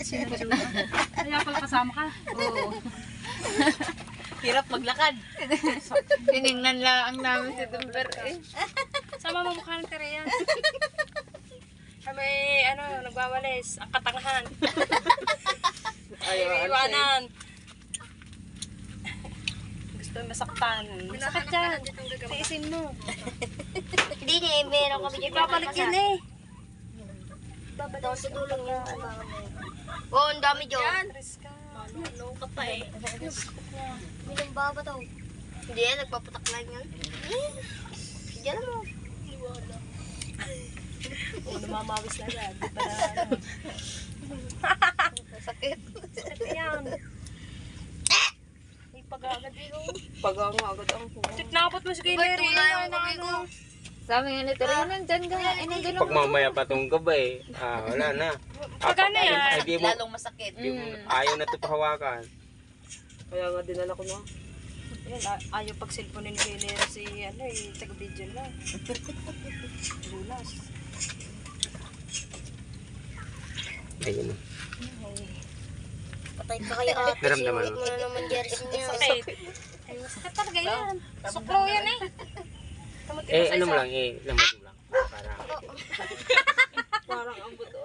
Kaya pala kasama ka. Oo. Hirap maglakad. Tinignan lang namin si Dumber eh. Sama mo mukha ng Tereya. Kami, ano, nagwawalis. Ang katangahan. Ayaw, Iwanan. Gusto masaktan. Masakit yan. Tiisin mo. Hindi niya, meron kami dyan. Babalik yan eh. Daw sa dulong yung ano. Oo, ang dami dyan. Riska. Ano ka pa eh. Bilang baba daw. Hindi yan, nagpapatak lang yan. Diyan mo. Oo, namamawis na yan. Di pa na, ano. Sakit. Sakit yan. Pag-agad eh. oh. Pag ang agad ang po. Tinapot mo si kay Larry. tula yung Ano, kamay ko. Sabi nga ni Tere, nandyan ka nga. Eh, nandyan Pag mamaya pa tong gabay, ah, wala na. Ah, Pag ano yan? Ay, di mo, Lalong masakit. di mo, ayaw na ito pahawakan. Kaya nga dinala ko na. Yan, a- ayaw pag cellphone ni kay Larry si, ano eh, taga-video lang. Lulas. Ayun. Patay ka kayo ate. Naramdaman Sinulit mo? na naman jersey niya. Ay, masakit talaga yan. Sukro yan eh. Eh, sa ano mo lang, eh, lamot mo lang. Para, Parang ang buto.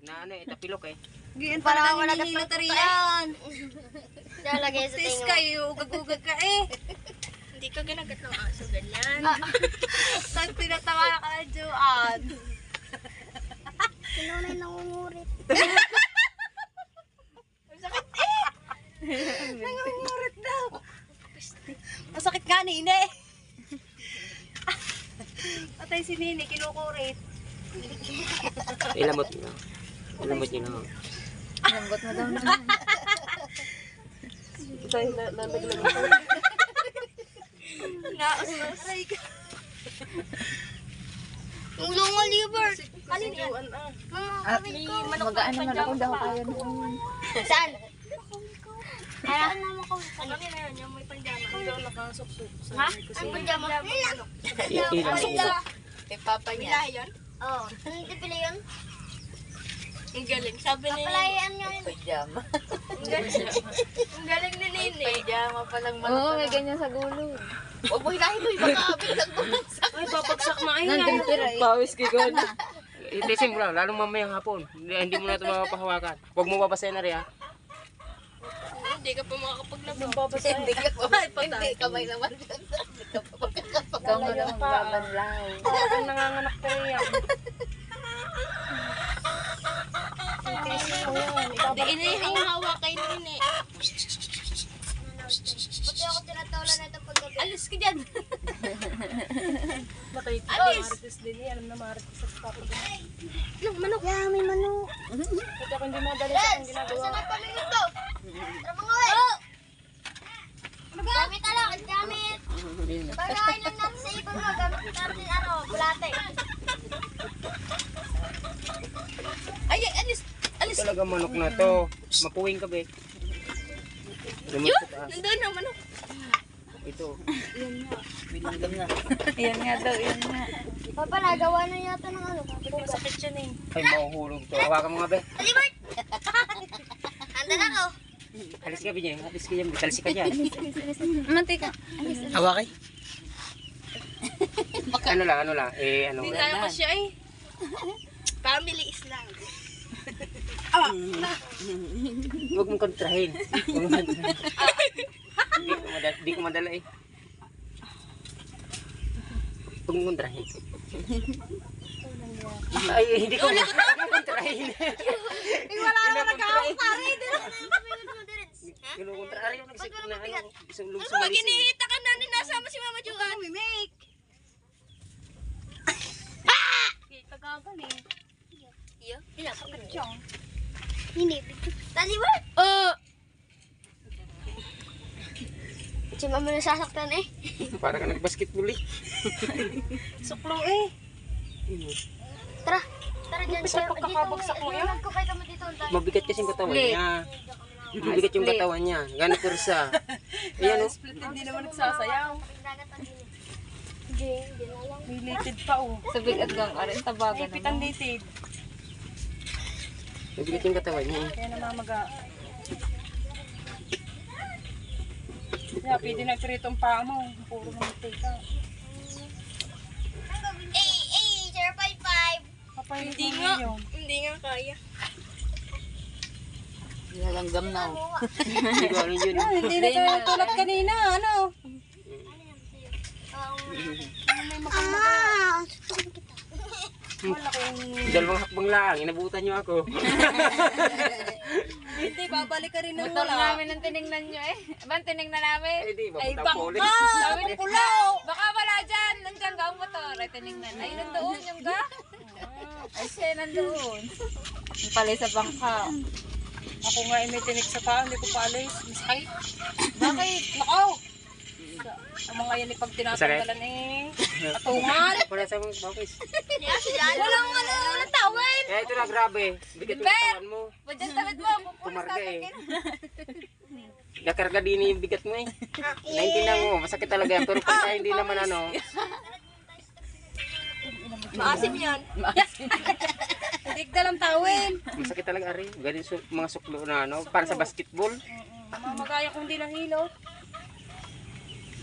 na ano eh, tapilok eh. Ganyan Para talaga wala hinihilo na tayo. yan. Lalagay sa Tis tingo. kayo, ugag-ugag ka eh. Hindi ka ginagat ng aso ganyan. Saan tinatawa ka na, Joanne? Sino na yung nangungurit? Nangungurit daw. Masakit nga ni Ine. Patay si Nini, kinukurit. Ilamot mo lang. Ilamot nyo lang. Lambot mo daw na lalaglag ako. Naas-asay ka. Yung lunga liver. Alin yan? ah. Mga At kapit ko. magaan naman ako daw kaya noon. Saan? Saan mama ko? Ano na yan? Yung may panjama. Hindi ako nakasuksok. Ha? Ang Ilam mo lang. Kay papa niya. yan? Oo. Ano yung pila yun? Ang galing. Sabi ni Kapalayan nga yun. Pajama. Ang galing ni Nini. Pajama pa lang Oo, may ganyan sa gulo. Huwag mo hilahin mo. Baka biglang bumagsak. Ay, babagsak na ay. Nandun tira eh. Pawis kay Gon. Itisin mo lang, lalong mamayang hapon. Hindi, hindi mo na ito mapapahawakan. Huwag mo babasahin na rin ha. Hindi ka pa makakapaglaba. Hindi ka pa. Hindi kamay naman. Hindi ka pa Ikaw mo lang magbabanlaw. Parang nanganganak ka rin yan. Hindi, inihing hawa kay Nini. Buti ako tinatawalan na itong paggabi. Alis ka dyan. Bakit? Alis! Marites din eh. Alam na marites sa kapag. Anong manok? Yeah, may manok. Kasi ako hindi madali sa akong ginagawa. Saan ang pamilya ito? Tara mga we. Gamit ala, gamit. Pagkain lang natin sa ibang mo, gamit natin ano, bulate. Ay, ay, alis! Alis! Talaga manok na to. Mapuwing ka be. Taas. Nandun ang manok. Ito. Binagam na. Yan nga daw, yan nga. Papa, nagawa na yata ng ano. Masakit yan eh. Ay, mahuhulog to. Hawakan mo nga be. Alibert! Anda na ako. Alis ka be niya. Alis ka dyan. Alis ka dyan. Mantika. Hawakay. ano lang, ano lang. Eh, ano. Hindi tayo ko siya eh. Family is lang. Huwag mong kontrahin. Huwag mong kontrahin. Di ko madala, di ko madala eh. Kontrahin. Ay, hindi ko huwag mong kontrahin. Wala na nag-ahawak ka rin. Kinukontra. Ari yung nagsik na ano. Isang Ano, sumalis eh. ginihita ka na ni nasama si Mama Juan. We make. Kita gagan eh. Iyo, pinapakit siya. Hindi, Alibert! Oh! Si mama nasasaktan eh. Para ka nag-basketball eh. Suklo eh. Tara, tara dyan sir. pagkakabagsak mo yun? Tayo. Mabigat kasi yung katawan niya. Mabigat yung katawan niya. Gano'ng kursa. Ayan o. Split hindi naman nagsasayaw. Related pa oh. Sa bigat gang arin, tabagan naman. dated. Mabigat yung katawan niya eh. Kaya namamaga. Kaya pwede nagpritong paa mo. Puro mantika. Eh, eh, sir, five, five. Papayin Hindi nga. Yun. Hindi nga kaya. Nilalanggam na. oh. Hindi ko ano yun. Ah, hindi na tayo tulad kanina. Ano? Ah, Dalawang hakbang lang, inabutan niyo ako. Hindi, babalik ka rin ng Motor namin ang tinignan nyo eh. Ba, tinignan namin? Ay, di, Ay, ulit. bangka! Sabi ni Pulaw, baka wala dyan. Nandiyan ka ang motor. Ay, tinignan. Ay, nandoon yung ga. Ay, siya nandoon. Yung pala sa bangka. Ako nga ay may tinik sa paa, hindi ko pa alis. Ay, Bakit? nakaw! Ang mga yan, pag tinatanggalan eh. Atungan! Wala sa mga bakis. Walang ano, walang tawid. Kaya ito na grabe. Bigat yung katawan mo. Ba't dyan tawid mo? Natin eh. Nakarga din yung bigat mo eh. Naintindihan mo, masakit talaga yan. Pero pagka hindi naman ano, Maasim yan. Hindi ka lang tawin. masakit talaga ari. Su- mga suklo na ano, para sa basketball. Mamagaya kung hindi nahilo.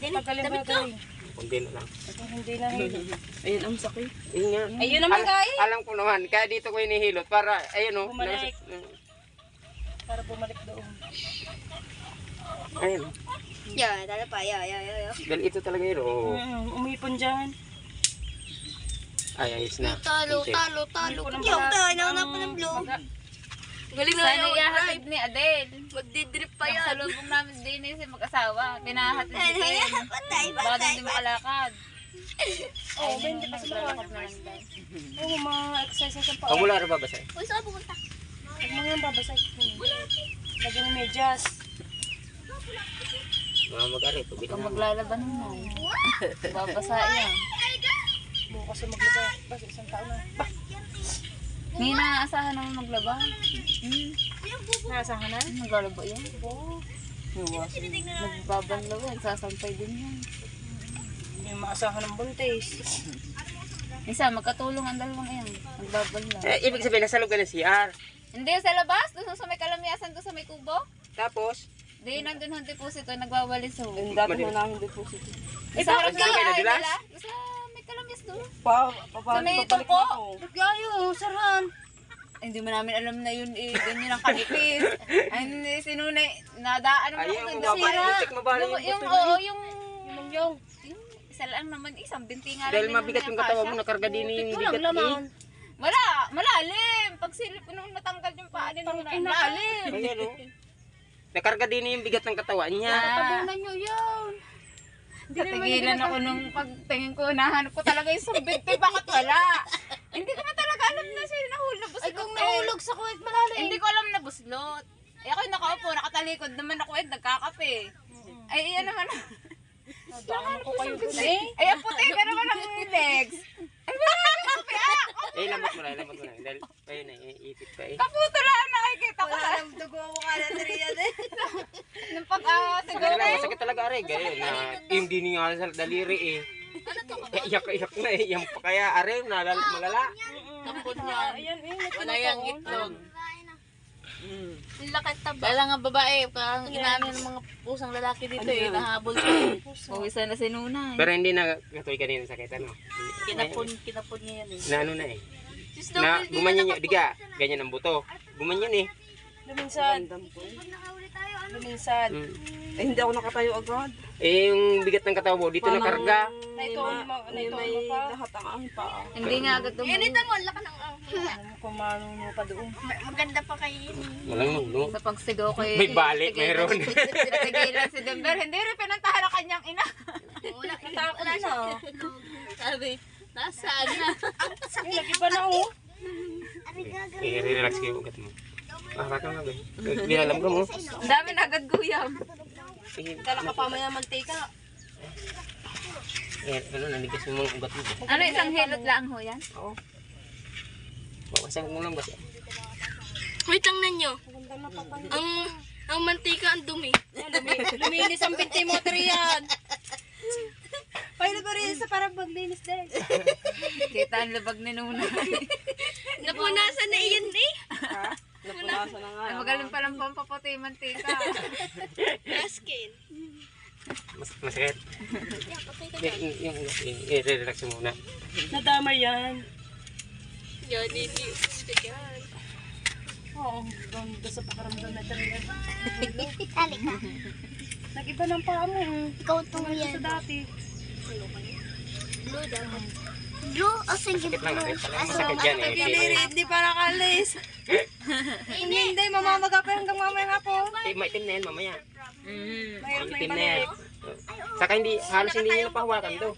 Pagaling ba galing? Hindi na lang. Hindi nahilo. Ayun, ang sakit. Ayun nga. Ayun naman guys. alam ko naman, kaya dito ko inihilot para, ayun o. Bumalik. Para bumalik doon. Ayun. Yeah, tala pa. Yeah, yeah. yeah. Dahil ito talaga yun. Oh. Mm, umipon dyan. Ay, ayos na. Talo, talo, talo. Ko Yung tayo, nauna pa ng blow. Galing na Sana yung ihahatid ni Adele. Magdidrip pa Sa yan. lubong namin din eh, si mag-asawa. Pinahatid si Ken. Baka patay, hindi makalakad. Oo, ba hindi pa sila Maglalakad na lang. Oo, mga exercise ang paa. Pag mula rin babasa. Uy, saan pumunta? Pag mga babasay. Lagyan ng medyas. Mga mag-ari, pag Kung maglalaban mo. Babasa yan. Bukas yung maglaba. Basta isang taon na. Bah, May naaasahan naman maglaba. Hmm. naasahan na? Maglalaba yan. Oo. Magbabanlaw yan. Sasampay din yan. Hindi maasahan ng buntis. Isa, magkatulong ang dalawang yan. Magbabanlaw. Eh, ibig sabihin, nasa ka ng CR. Hindi, sa labas. Doon sa may kalamiasan, doon sa may kubo. Tapos, Di, nandun ang deposito. Nagwawaliso. dati mo namin deposit. Eh, sa harap kayo ay nila. Sa doon. Pa, pa, pa, Sa may ako. Gayo, sarhan. Hindi mo namin alam na yun eh. Ganyan ang kanipis. Ay, hindi, sinunay. Nadaan Ayaw, ako muntik mabali Yung, yung oo, yung, Yung yung. yung, isa lang naman, isang binti nga dahil lang mabigat yung katawan mo, nakarga din yung bigat eh. Wala, malalim. Pag silip nung natanggal yung paa din malalim. Ayan o. Nakarga din yung bigat ng katawan niya. Tabunan nyo yun. Katigilan ako nung pagtingin ko, nahanap ko talaga yung sumbinte. Bakit wala? Hindi ko na talaga alam na siya nahulog. Ay, kung nahulog sa kuwet malalim. Hindi ko alam na buslot. Eh, ako yung nakaupo, nakatalikod naman ako eh, nagkakape. Ay, iyan naman. Nadaan ko kayo dun eh. Ay, ang puti ka naman ang legs. Ay, wala yung kape ah! Eh, lamot mo na, lamot mo na. Dahil, ayun na, iipit pa eh. Kaputo lang ang nakikita ko. Alam, dugo mo ka na Triad eh. Nung pag, ah, Sakit siguro. talaga, masakit talaga are. Ganyan na, yung dini nga sa daliri eh. Eh, iyak iyak na eh. Yan pa kaya are, nalala, malala. Kapot niya. Ayan eh. Wala yung itlog. Lakad taba. Kaya nga babae, kang inamin ng mga pusang lalaki dito eh, nahabol sa Uwisa na si Nuna. Pero hindi na katoy kanina sakit ano. kinapon, kinapon niya yan eh. Na ano na eh. Na gumanyan niya, diga, ganyan ang buto. Gumanyan eh. Luminsan. Luminsan. Mm. Eh, hindi ako nakatayo agad. Eh, yung bigat ng katawan mo, dito nakarga. Na ito, ma, na ito, may lahat ang ang paa. Hindi nga agad tumayo. Ganito mo, laka ng ang. Alam mo kung marunong mo pa doon. Maganda pa kayo. Walang nuno. Sa pagsigaw ko eh. May balik, mayroon. Natigilan si Denver. Hindi rin pinuntahan ang kanyang ina. Wala, wala siya. Sabi, nasaan na? Eh, lagi pa na oh. Eh, relax kayo ugat mo. Ah, baka nga ba? Binalam ka mo. Ang dami na agad guyam. Kala ka pa maya mantika. eh, ano, nanigas mo mga ugat mo. Ano isang hilot lang ho yan? Oo. Bawasan mo lang ba siya? Wait lang ninyo. Ang, ang mantika ang dumi. Lumi- Luminis ang binti mo, Trian. Paano pa rin sa parang maglinis din? Kita ang labag ni Nuna. Napunasan na iyan eh. Ha? Nabasa na nga. Ay, magaling palang pampaputi yung mantika. Skin. Mas, masakit. Yung, yung, yung, i-relax mo muna. Nadamay yan. Yan, hindi. Skin yan. Oo, ganda sa pakaramdam na talaga. Tali ka. Nag-iba ng paa mo. Ikaw itong Sa yan. dati. Blue dapat. Blue o sige blue. Aso Masakit yan eh. Hindi, hindi pa nakalis. Hindi, hindi. Mamamaga pa hanggang mamaya hapon. Eh, maitim na yan mamaya. Mm. Na Maitim na yan. Saka hindi, halos hindi nyo napahawakan to.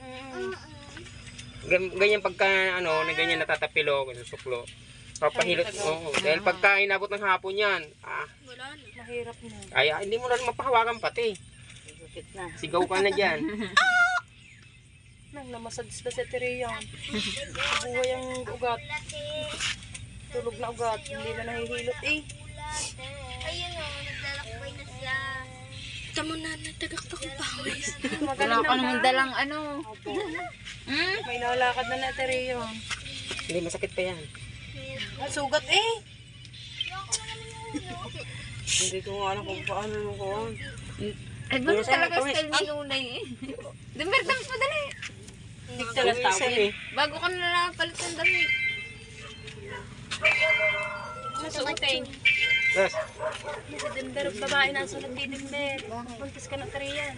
Gan- Ganyan pagka, ano, na ganyan natatapilo, susuklo. Papahilot mo. dahil pagka inabot ng hapon yan, ah, Mahirap na. ay, ah, hindi mo na mapahawakan pati. Sigaw ka na dyan. Nang namasads na sa tiriyan. Buhay ang ugat. Tulog na ugat. Hindi na nahihilot eh. Ayun o, naglalakbay na siya. Tamo na, nagtagaktak ang pawis. Wala ka naman dalang ano. Hmm? May nalakad na na tiriyan. Hindi, masakit pa yan. Ah, sugat eh. Hindi ko nga alam kung paano mo ko. Ay, ba talaga style ni Nunay eh. Dimber, dams mo dali. Hindi ko talaga tawin. Bago ka na lang palit ng damit. Nasuotin. Tapos, Si Dimber, babae na sulat ni Dimber. Puntis ka na tiriyan.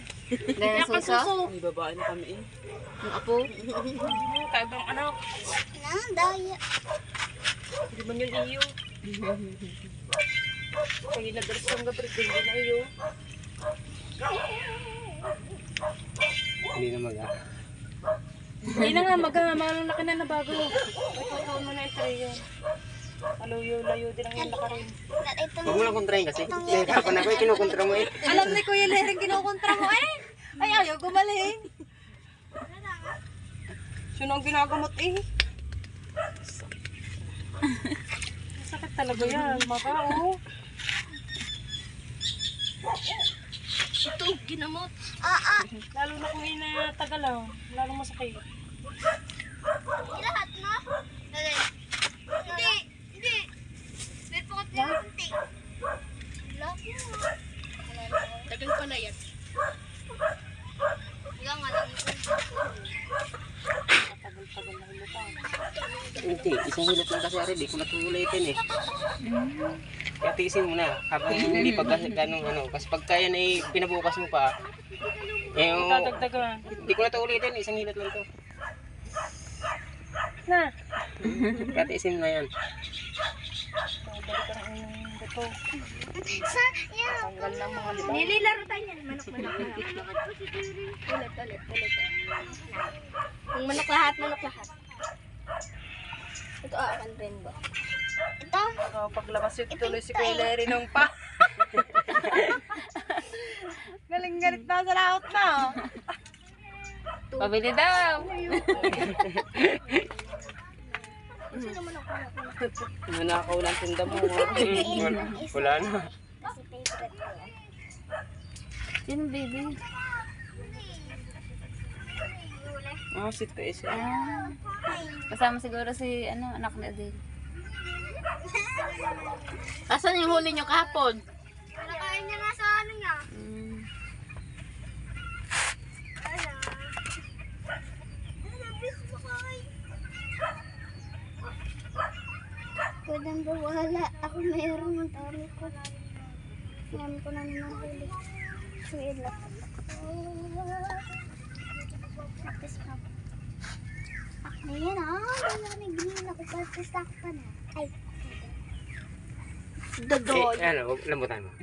Dahil suso. May babae na kami eh. Yung apo. Kaibang anak. Nang daya. Hindi man yun iyo. Kaya nadalas kang gabrit, hindi na iyo. hindi na mag Hindi na nga, mag-amalong laki na na bago. Ay, totoo mo na yung tiriyan. Alayo-layo din ang yung laka rin. Ito Huwag mo lang kontrahin kasi. Nahirapan ako eh, kinukontra mo eh. Alam ni Kuya Lering kinukontra mo eh. Ay, ayaw gumaling. Sino ang ginagamot eh? Sakit talaga yan, maka oh. Ito, ginamot. Ah, ah. Lalo na kung inatagal lang, lalong masakit. Lahat na? Dali. Hindi. Hindi. May pukot na kunti. Na. Tagal pala yan. Wala nga lang yung Tagal-tagal na. Hindi, isang hilot lang kasi ari, di ko natulitin eh. Kaya tiisin mo na, habang hindi pa kasi ganun ano. Kasi pagka yan ay pinabukas mo pa, eh, oh, Dadagdagan. di ko na ulitin, isang hilot lang to. Na. Kaya tiisin mo na yan. Sa, yan. Nililaro tayo yan. Manok, manok, manok. Ulit, ulit, ulit. Yung manok lahat, manok lahat. Ito akan rin ba? Ito? Oh, paglabas yun, tuloy si Kuya nung pa. Galing-galit na sa laot na. Pabili daw. Sino manok, manok, manok? Nanakaw lang tinda mo. Wala, wala na. Kasi favorite ko yan. Baby? Ah, si Tess. Ah. Kasama siguro si ano anak ni Adele. Asan yung huli nyo kahapon? Nakain niya nga sa ano niya. Mm. Ano? Ano, bis mo kay? Pwedeng bawala. Ako mayroon ng tali ko. Yan ko na naman huli. Sila. Tapos pa. Ako na yan ah. Wala na ginin ako. Tapos pa na. Ay. Eh, ano, lambutan mo.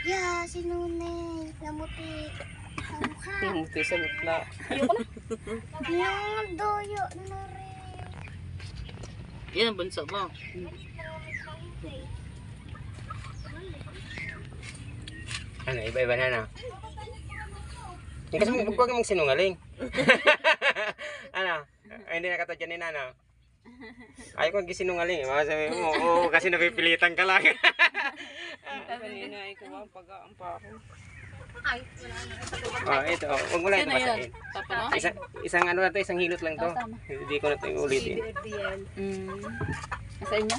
Yeah, si Nunay. Namuti. Ang mukha. Muti sa mutla. Yung doyo na rin. Yan ang bunso mo. Ano, iba-iba na na. Hindi kasi huwag huwag mong sinungaling. ano, ay, hindi nakatadya ni Nana. Ayaw ko gisinungaling. Baka sabi mo, oo, kasi napipilitan ka lang. Kanina ikaw ang pag-aang pa ako. oh, ito, oh, huwag mo lang ito basahin. Mo? Isang, isang ano na to, isang hilot lang to. Hindi ko na ito ulitin. Mm. Nasa inyo?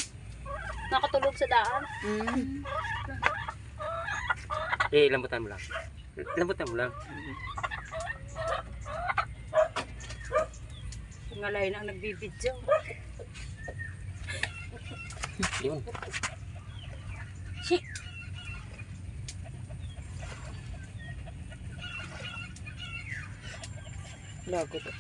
Nakatulog sa daan. Mm. Eh, lambutan mo lang. Lambutan mo lang. Ngalay na ang nagbibidyo. Yun. Umaga na.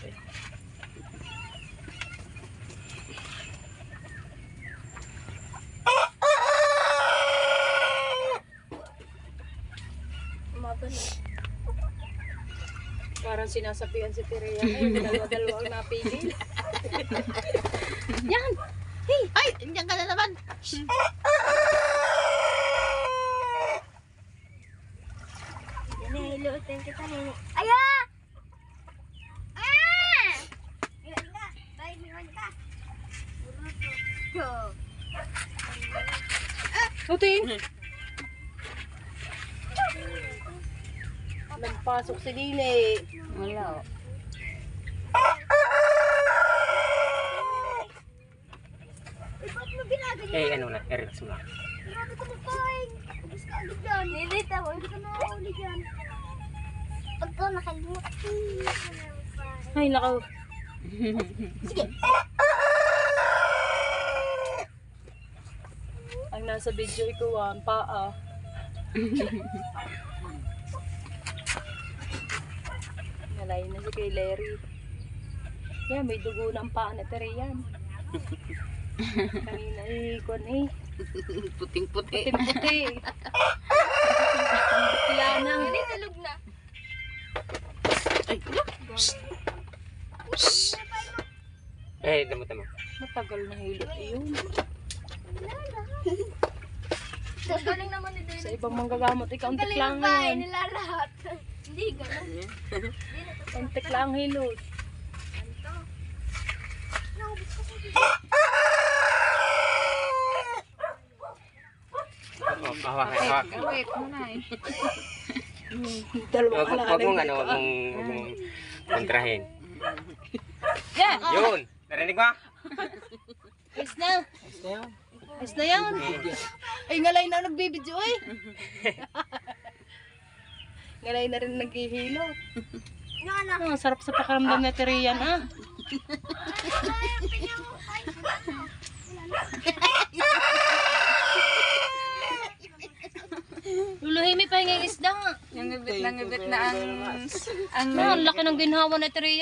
Parang sinasabihan si Terea. Ay, dalawa-dalawa ang napili. Ay, nandiyan ka na naman. Hinihilutin kita nini. Aya! Ah! Iwan ka. Tayo, iwan ka. Go. Tutin! Si Lili. Wala. Eh, ano na, eh, relax mo lang. Grabe ka magkain. Ubus ka ulit yan. Nilita mo, hindi ka na ulit yan. Pag ko nakalimutan. Ay, nakaw. Ang nasa video ikaw ah, ang paa. Nalay na si kay Larry. Yan, may dugo ng paa na Terian. Kanina eh, kon eh. Puting-puti. Puti-puti. Kaya nang. Hindi, tulog na. Eh, lambutan mo. Matagal na hilot yun. Ang galing naman ni Sa ibang manggagamot, ikaw ang Galing tiklang ng bahay nila lahat. Hindi, ganun. Ang tiklang hilot. Oh, hawak, mo na eh. Dalawa ka huwag mong ano, huwag mong, kontrahin. Yan! Yun! Narinig mo? Ayos na. Ayos na yan. Ay, ngalay na nagbibidyo eh. ngalay na rin naghihilo. Anak. Ah, sarap sa pakiramdam na Terian ah. Luluhimi pa yung isda. Nangibit, nangibit na ang... ang Ah, ang laki ng ginhawa na Terian.